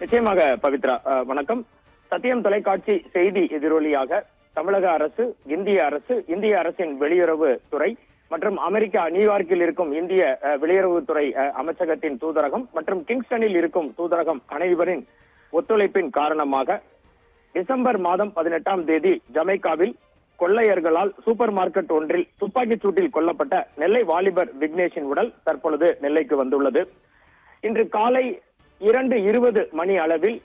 நிச்சயமாக பவித்ரா வணக்கம். சத்தியம் தொலைக்காட்சி செய்தி எதிரொலியாக தமிழக அரசு இந்திய அரசு இந்திய அரசின் வெளியுறவு துறை மற்றும் அமெரிக்கா நியூயார்க்கில் இருக்கும் இந்திய அஹ், வெளியுறவுத்துறை அஹ், அமைச்சகத்தின் தூதரகம் மற்றும் கிங்ஸ்டனில் இருக்கும் தூதரகம் அனைவரின் ஒத்துழைப்பின் காரணமாக டிசம்பர் மாதம் பதினெட்டாம் தேதி ஜமைக்காவில் கொள்ளையர்களால் சூப்பர் மார்க்கெட் ஒன்றில் துப்பாக்கிச் சூட்டில் கொல்லப்பட்ட நெல்லை வாலிபர் விக்னேஷின் உடல் தற்பொழுது நெல்லைக்கு வந்துள்ளது. இன்று காலை இரண்டு இருபது மணி அளவில்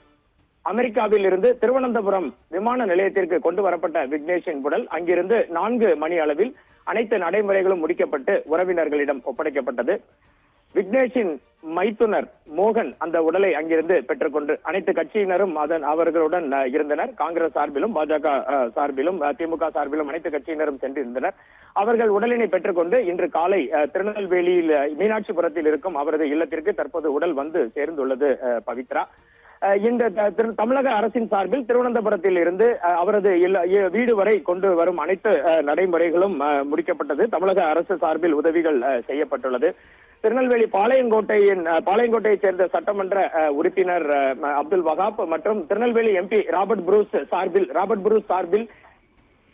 அமெரிக்காவில் இருந்து திருவனந்தபுரம் விமான நிலையத்திற்கு கொண்டு வரப்பட்ட விக்னேஷின் உடல் அங்கிருந்து நான்கு மணி அளவில் அனைத்து நடைமுறைகளும் முடிக்கப்பட்டு உறவினர்களிடம் ஒப்படைக்கப்பட்டது. விக்னேஷின் மைத்துனர் மோகன் அந்த உடலை அங்கிருந்து பெற்றுக்கொண்டு அனைத்து கட்சியினரும் அதன் அவர்களுடன் இருந்தனர். காங்கிரஸ் சார்பிலும் பாஜக சார்பிலும் திமுக சார்பிலும் அனைத்து கட்சியினரும் சென்றிருந்தனர். அவர்கள் உடலினை பெற்றுக்கொண்டு இன்று காலை திருநெல்வேலியில் மீனாட்சிபுரத்தில் இருக்கும் அவரது இல்லத்திற்கு தற்போது உடல் வந்து சேர்ந்துள்ளது பவித்ரா. அஹ், இந்த த- திரு- தமிழக அரசின் சார்பில் திருவனந்தபுரத்தில் இருந்து அவரது இல்ல- வீடு வரை கொண்டு வரும் அனைத்து நடைமுறைகளும் முடிக்கப்பட்டது. தமிழக அரசு சார்பில் உதவிகள் அஹ், செய்யப்பட்டுள்ளது. திருநெல்வேலி பாளையங்கோட்டையின் பாளையங்கோட்டையைச் சேர்ந்த சட்டமன்ற உறுப்பினர் அப்துல் வகாப் மற்றும் திருநெல்வேலி எம்பி ராபர்ட் புரூஸ் சார்பில் ராபர்ட் புரூஸ் சார்பில்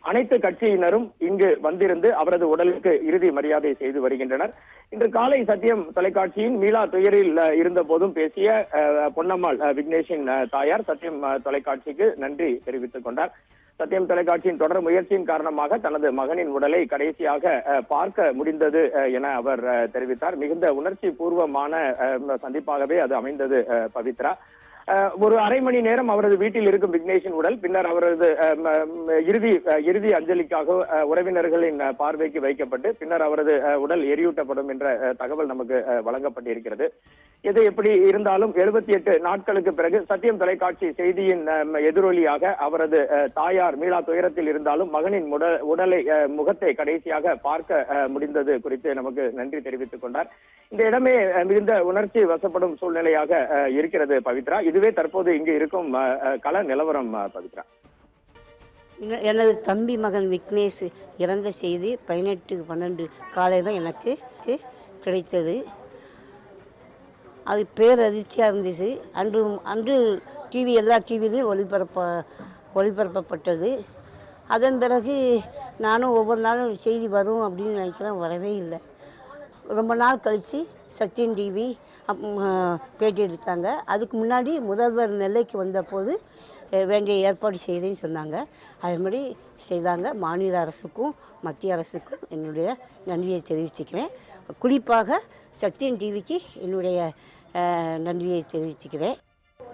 அனைத்து கட்சியினரும் இங்கு வந்திருந்து அவரது உடலுக்கு இறுதி மரியாதை செய்து வருகின்றனர். இன்று காலை சத்தியம் தொலைக்காட்சியின் மீளா துயரில் இருந்த போதும் பேசிய பொன்னம்மாள் விக்னேஷின் தாயார் சத்தியம் தொலைக்காட்சிக்கு நன்றி தெரிவித்துக் கொண்டார். சத்தியம் தொலைக்காட்சியின் தொடர் முயற்சியின் காரணமாக தனது மகனின் உடலை கடைசியாக பார்க்க முடிந்தது என அவர் தெரிவித்தார். மிகுந்த உணர்ச்சி பூர்வமான அஹ், சந்திப்பாகவே அது அமைந்தது பவித்ரா. ஒரு அரை மணி நேரம் அவரது வீட்டில் இருக்கும் விக்னேஷின் உடல் பின்னர் அவரது இறுதி இறுதி அஞ்சலிக்காக உறவினர்களின் பார்வைக்கு வைக்கப்பட்டு பின்னர் அவரது உடல் எரியூட்டப்படும் என்ற தகவல் நமக்கு வழங்கப்பட்டிருக்கிறது. எது எப்படி இருந்தாலும் எழுபத்தி எட்டு நாட்களுக்கு பிறகு சத்தியம் தொலைக்காட்சி செய்தியின் எதிரொலியாக அவரது தாயார் மீளா துயரத்தில் இருந்தாலும் மகனின் முட உடலை முகத்தை கடைசியாக பார்க்க முடிந்தது குறித்து நமக்கு நன்றி தெரிவித்துக் கொண்டார். இந்த இடமே மிகுந்த உணர்ச்சி வசப்படும் சூழ்நிலையாக இருக்கிறது பவித்ரா. இது இதுவே தற்போது இங்கு இருக்கும் கல கள நிலவரம் அஹ், பவித்ரா. எனது தம்பி மகன் விக்னேஷ் இறந்த செய்தி பதினெட்டு பன்னெண்டு காலையில் தான் எனக்கு கிடைத்தது. அது பேரதிர்ச்சியாக இருந்துச்சு. அன்று அன்று டிவி எல்லா டிவிலையும் ஒளிபரப்ப ஒளிபரப்பப்பட்டது. அதன் பிறகு நானும் ஒவ்வொரு நாளும் செய்தி வரும் அப்படின்னு நினைக்கிறேன் வரவே இல்லை. ரொம்ப நாள் கழித்து சத்தியன் டிவி பேட்டி எடுத்தாங்க அதுக்கு முன்னாடி முதல்வர் நெல்லைக்கு வந்தபோது வேண்டிய ஏற்பாடு செய்தேன்னு சொன்னாங்க. அதன்படி செய்தாங்க. மாநில அரசுக்கும் மத்திய அரசுக்கும் என்னுடைய நன்றியை தெரிவிச்சுக்கிறேன். குறிப்பாக சத்தியன் டிவிக்கு என்னுடைய நன்றியை தெரிவிச்சுக்கிறேன்.